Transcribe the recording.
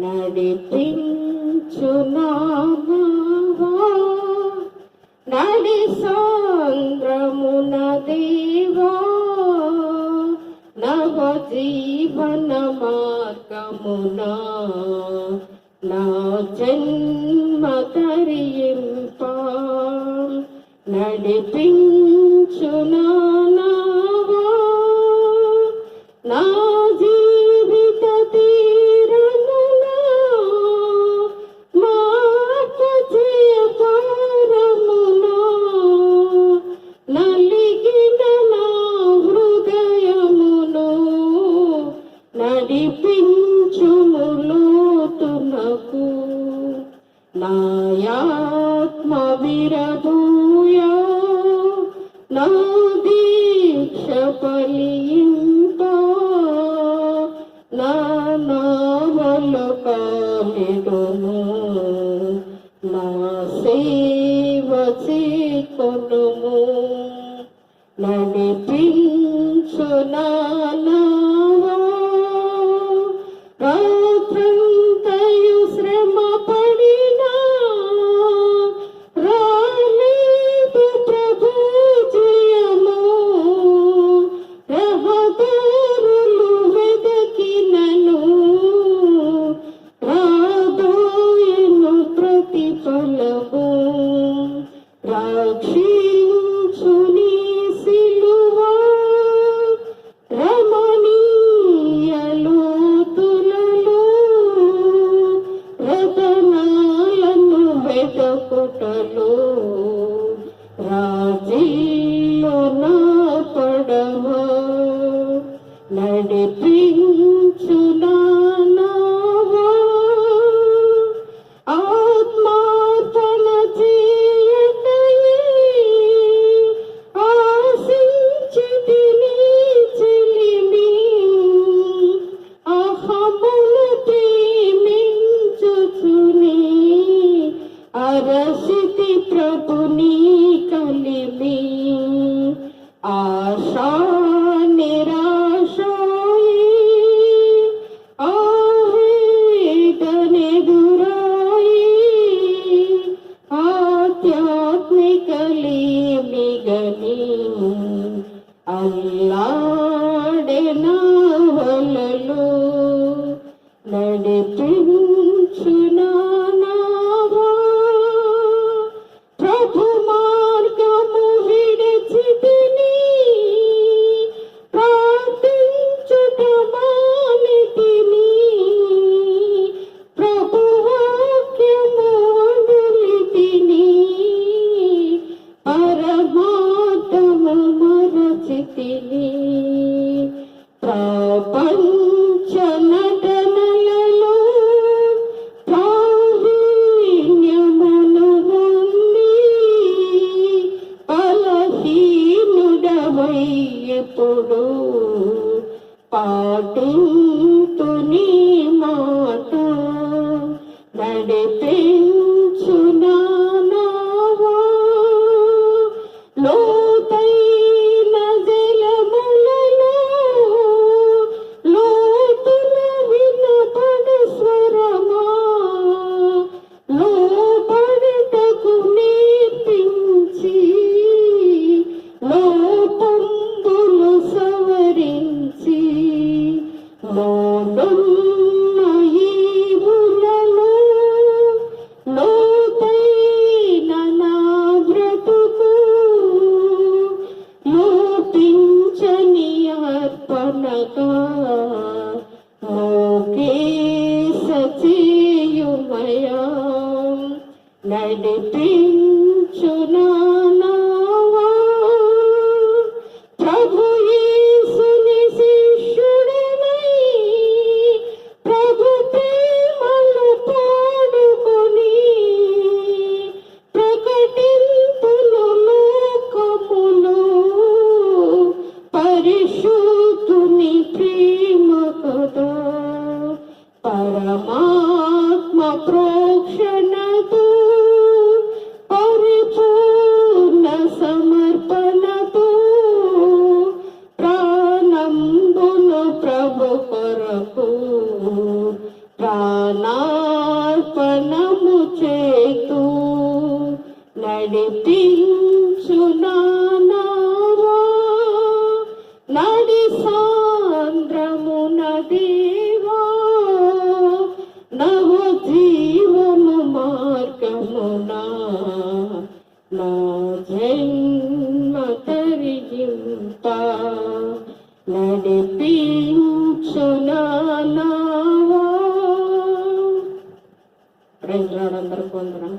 నడిపించు నడి సాంద్రమున దేవా నవ జీవన నా జన్మ తరింప నడిపించునా కురిపించుము లోతునకు. నాయాత్మ విరదూయ నా దీక్ష పలింత నా నామలు కాలిడుము నా సేవ చేకొనుము. నడిపించు నానా ఫలము যেতে মতো ప్రేరణతో పరమాత్మ ప్రోక్షణతో పరిపూర్ణ సమర్పణతో ప్రాణంబును ప్రభు కొరకు ప్రాణార్పణము చేతు నడిపించునా మార్గమునా నా జన్మ తరిగింప. నడిపించు నానావా ప్రైజ్ రాడు అందరూ పొందరా